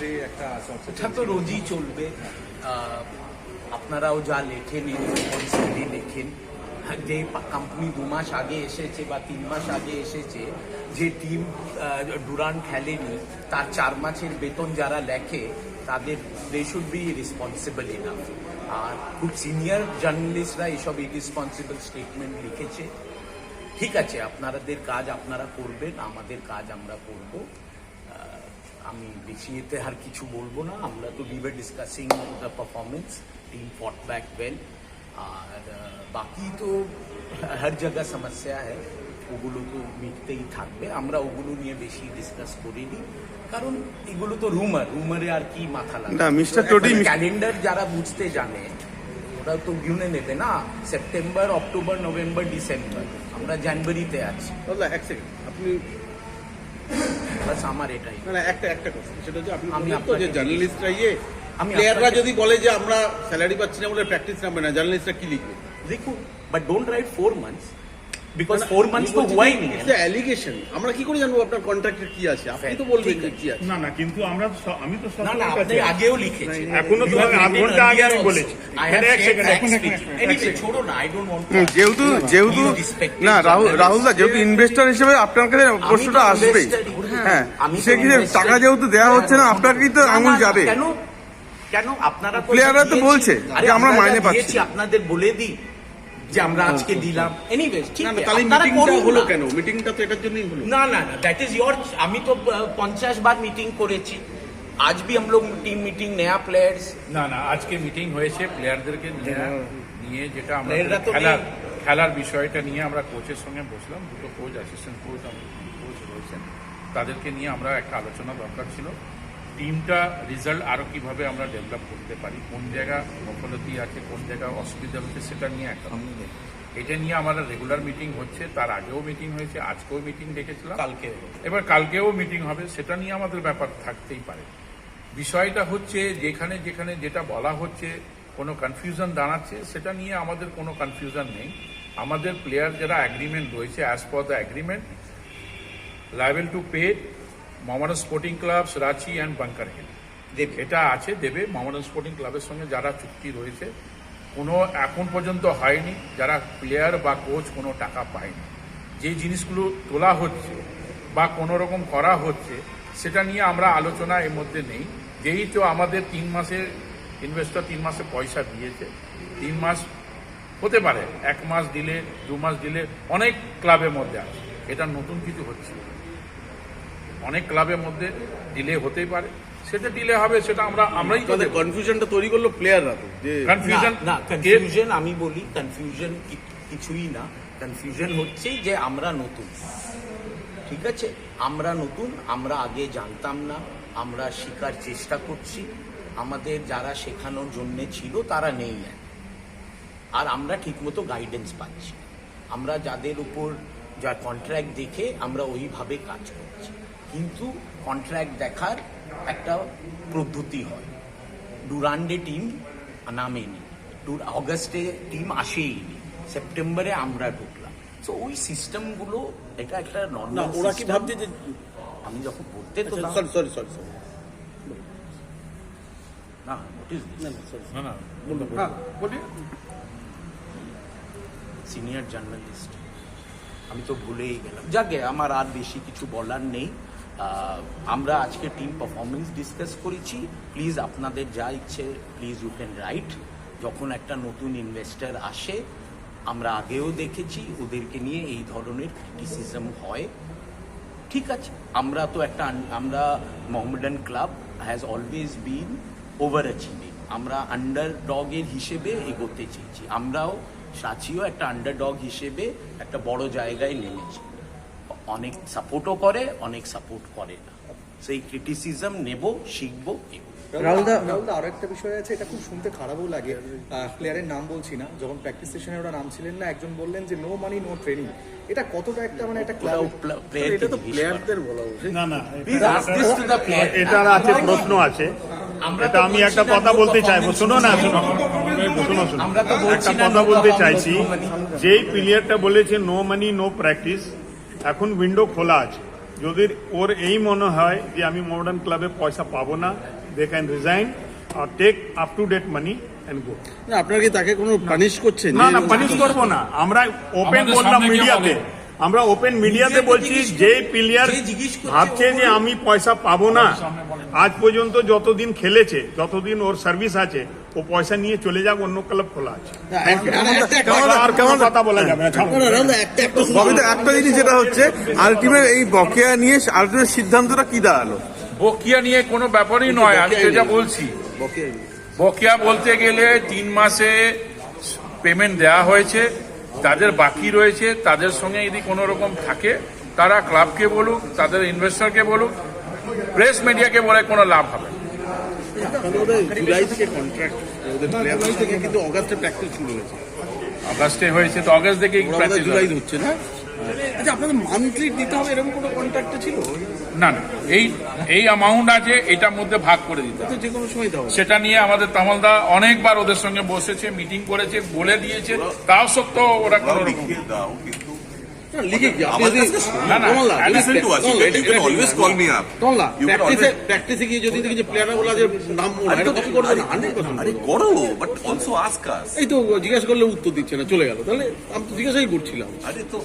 যে একটা চর্চা তো রোজই চলবে। আপনারাও যা লেখেন রেসপন্সিবিলি লেখেন যে কোম্পানি দু মাস আগে এসেছে বা তিন মাস আগে এসেছে যে টিম ডুরান খেলেনি তার চার মাসের বেতন যারা লেখে তাদের they should be responsible enough আর খুব সিনিয়র জার্নালিস্টরা এসব ইরেসপন্সিবল স্টেটমেন্ট লিখেছে। ঠিক আছে আপনাদের কাজ আপনারা করবেন আমাদের কাজ আমরা করব। আমি বেশি এতে আর কিছু বলব না। আমরা তো we were discussing the performance team fought back well আর বাকি তো হর জায়গা সমস্যা है ওগুলো তো মিটতেই থাকবে। আমরা ওগুলো নিয়ে বেশি ডিসকাস করিনি। কারণ এগুলো তো রুমার রুমারে আর কি মাথা লাগে না, ক্যালেন্ডার যারা বুঝতে জানে ওরা তো গুনে নেবে না। সেপ্টেম্বর অক্টোবর নভেম্বর ডিসেম্বর আমরা জানুয়ারিতে আছি। দাদা এক সেকেন্ড আপনি বাস আমার এটাই। না না, একটা একটা কথা সেটা হচ্ছে আপনি আমি তো যে জার্নালিস্টরা ইয়ে প্লেয়াররা যদি বলে যে আমরা স্যালারি পাচ্ছি না বলে প্র্যাকটিস নামবে না জার্নালিস্টরা কি লিখবে? দেখুন but don't write four months because four months তো হুয়াই নেই অ্যালিগেশন আমরা কি করে জানব আপনার কন্ট্রাক্টে কি আছে? আপনি তো বলবেন যে কি আছে। না না কিন্তু আমরা আমি তো সব না না আপনি আগেও লিখেছেন। এখনও তো আমি আধ ঘণ্টা আগে আমি বলেছি। না যেহেতু যেহেতু না রাহুল রাহুল দা যেহেতু ইনভেস্টর হিসেবে আপনার কাছে প্রশ্নটা আসবেই। হ্যাঁ আমি তো সেক্ষেত্রে investor। টাকা যেহেতু দেওয়া হচ্ছে না আপনাকেই তো না, না, আঙুল না, যাবে কেন কেন আপনারা তো Player রা তো দিয়েছি। বলছে আরে যে আমরা যা মাইনে পাচ্ছি দিয়েছি, না। আপনাদের বলে দিই যে আমরা আজকে দিলাম এনিওয়েজ ঠিক না না আছে তাহলে আপনারা মিটিংটা করুন হলো না। কেন মিটিংটা তো এটার জন্যই হলো না না না दैट इज योर আমি তো পঞ্চাশ বার মিটিং করেছি আজ भी हम लोग टीम मीटिंग नया प्लेयर्स না না আজকে মিটিং হয়েছে প্লেয়ারদেরকে নিয়ে নিয়ে যেটা আমরা প্লেয়াররা তো খেলার নেই। খেলার বিষয়টা নিয়ে আমরা কোচের সঙ্গে বসলাম দুটো কোচ অ্যাসিস্ট্যান্ট কোচ কোচ রয়েছেন তাদেরকে নিয়ে আমরা একটা আলোচনা দরকার ছিল। টিমটা রেজাল্ট আরও কীভাবে আমরা ডেভেলপ করতে পারি কোন জায়গা গফলতি আছে কোন জায়গা অসুবিধা হচ্ছে সেটা নিয়ে একটা এটা নিয়ে আমাদের রেগুলার মিটিং হচ্ছে তার আগেও মিটিং হয়েছে আজকেও মিটিং ডেকেছিলাম কালকে এবার কালকেও মিটিং হবে সেটা নিয়ে আমাদের ব্যাপার থাকতেই পারে। বিষয়টা হচ্ছে যেখানে যেখানে যেটা বলা হচ্ছে কোনো কনফিউশন দাঁড়াচ্ছে সেটা নিয়ে আমাদের কোনো কনফিউশন নেই। আমাদের প্লেয়ার যারা অ্যাগ্রিমেন্ট রয়েছে as per the agreement liable to pay Mohammedan Sporting clubs Ranchi and Bunker Hill এটা আছে দেবে। মোহামেডান স্পোর্টিং ক্লাবের সঙ্গে যারা চুক্তি রয়েছে কোনো এখন পর্যন্ত হয়নি যারা প্লেয়ার বা কোচ কোনো টাকা পায়নি। যে জিনিসগুলো তোলা হচ্ছে বা কোনো রকম করা হচ্ছে সেটা নিয়ে আমরা আলোচনা এর মধ্যে নেই। যেই তো আমাদের তিন মাসের ইনভেস্টর তিন মাসে পয়সা দিয়েছে তিন মাস হতে পারে এক মাস দিলে দু মাস দিলে অনেক ক্লাবের মধ্যে আছে। এটা নতুন কিছু হচ্ছে। অনেক ক্লাবের মধ্যে ডিলে হতেই পারে। সেটা ডিলে হবে সেটা আমরা আমরাই তাদের কনফিউশনটা তৈরি করল প্লেয়াররা তো যে কনফিউশন না কনফিউশন আমি বলি কনফিউশন কিছুই না। কনফিউশন হচ্ছে যে আমরা নতুন। ঠিক আছে? আমরা নতুন আমরা আগে জানতাম না আমরা শেখার চেষ্টা করছি। আমাদের যারা শেখানোর জন্য ছিল তারা নেই এখন। আর আমরা ঠিকমতো গাইডেন্স পাচ্ছি আমরা যাদের উপর যা কন্ট্রাক্ট দেখে আমরা ওইভাবে কাজ করছি। কিন্তু কন্ট্রাক্ট দেখার একটা পদ্ধতি হয়। ডুরান্ডে টিম নামেনি। ডুর- অগাস্টে টিম আসেইনি। সেপ্টেম্বরে আমরা ঢুকলাম। তো ওই সিস্টেমগুলো এটা একটা নর্মাল ওরা কি ভাবছে যে আমি যখন বলতে তো সরি সরি সরি সরি না না না সরি না না হ্যাঁ সিনিয়র জার্নালিস্ট আমি তো ভুলেই গেলাম। যাকে আমার আর বেশি কিছু বলার নেই। আমরা আজকে টিম পারফরমেন্স ডিসকাস করেছি। প্লিজ আপনাদের যা ইচ্ছে প্লিজ ইউ ক্যান রাইট যখন একটা নতুন ইনভেস্টর আসে, আমরা আগেও দেখেছি, ওদেরকে নিয়ে এই ধরনের ক্রিটিসিজম হয়। ঠিক আছে, আমরা তো একটা আমরা Mohammedan club has always been over achieving আমরা আন্ডার ডগের হিসেবে এগোতে চেয়েছি। আমরাও সাচিও একটা আন্ডার ডগ হিসেবে একটা বড় জায়গায় নেমেছি। অনেক সাপোর্টও করে অনেক সাপোর্ট করে না। সেই ক্রিটিসিজম নেব শিখব রাহুলদা রাহুলদা আরও একটা বিষয় আছে এটা খুব শুনতে খারাপও লাগে। প্লেয়ারের নাম বলছি না যখন প্র্যাকটিস সেশনে ওরা নাম ছিলেন না একজন বললেন যে নো মানি নো ট্রেনিং এটা কতটা একটা মানে একটা ক্লাব এটা তো প্লেয়ারদের বলা উচিত। না না please ask this to the player এটার আছে প্রশ্ন আছে। আমরা তো আমি একটা কথা বলতে চাইব। শোনো না শোনো। শোনো শোনো। আমরা তো বলছি একটা কথা বলতে চাইছি যেই প্লেয়ারটা বলেছে নো মানি নো প্র্যাকটিস এখন উইন্ডো খোলা আছে। যদি ওর এই মনে হয় যে আমি মডার্ন ক্লাবে পয়সা পাবো না they can resign R take up to date money আপনার কি তাকে কোনো পানিশ করছে না না পানিশ করব না। আমরা ওপেন বললাম মিডিয়াতে। আমরা ওপেন মিডিয়াতে বলছি যে প্লেয়ার ভাবছে যে আমি পয়সা পাবো না আজ পর্যন্ত যতদিন খেলেছে যতদিন ওর সার্ভিস আছে ও পয়সা নিয়ে চলে যাক অন্য ক্লাব খোলা আছে। আর কেমন কথা বলা যাবে না একটা জিনিস যেটা হচ্ছে আলটিমেট এই বকেয়া নিয়ে আলটিমেট সিদ্ধান্তটা কি দাঁড়াল? বকিয়া নিয়ে কোনো ব্যাপারই নয় আমি যেটা বলছি। বকেয়া বলতে গেলে তিন মাসে পেমেন্ট দেওয়া হয়েছে যাদের বাকি রয়েছে তাদের সঙ্গে যদি কোনো রকম থাকে তারা ক্লাবকে বলুক তাদের ইনভেস্টরকে বলুক প্রেস মিডিয়াকে বলে কোনো লাভ হবে অগাস্টে শুরু হয়েছে। আগস্টে হয়েছে তো আগস্ট থেকে হচ্ছে না? আচ্ছা আপনাদের মান্থলি দিতে হবে এরকম কোনো কন্ট্রাক্ট ছিল? না না এই এই অ্যামাউন্ট আছে এটার মধ্যে ভাগ করে দিতে হবে। যে কোনো সময় সেটা নিয়ে আমাদের তামলদা অনেকবার ওদের সঙ্গে বসেছে মিটিং করেছে বলে দিয়েছে তাও সত্ত্বেও ওরা কোনো রকম না, লিখে কি আপনি যদি না, না, কমলদা, যদি listen to us. You can, you can always call me up. Kamala You can প্র্যাকটিসে গিয়ে যদি দেখি যে প্লেয়াররা বলা যে নাম এটা কপি করবে না হান্ড্রেড পার্সেন্ট আরে করো বাট অলসো আস্ক আস এই তো জিজ্ঞাসা করলে উত্তর দিচ্ছে না চলে গেল তাহলে আমি তো জিজ্ঞাসাই করছিলাম আরে তো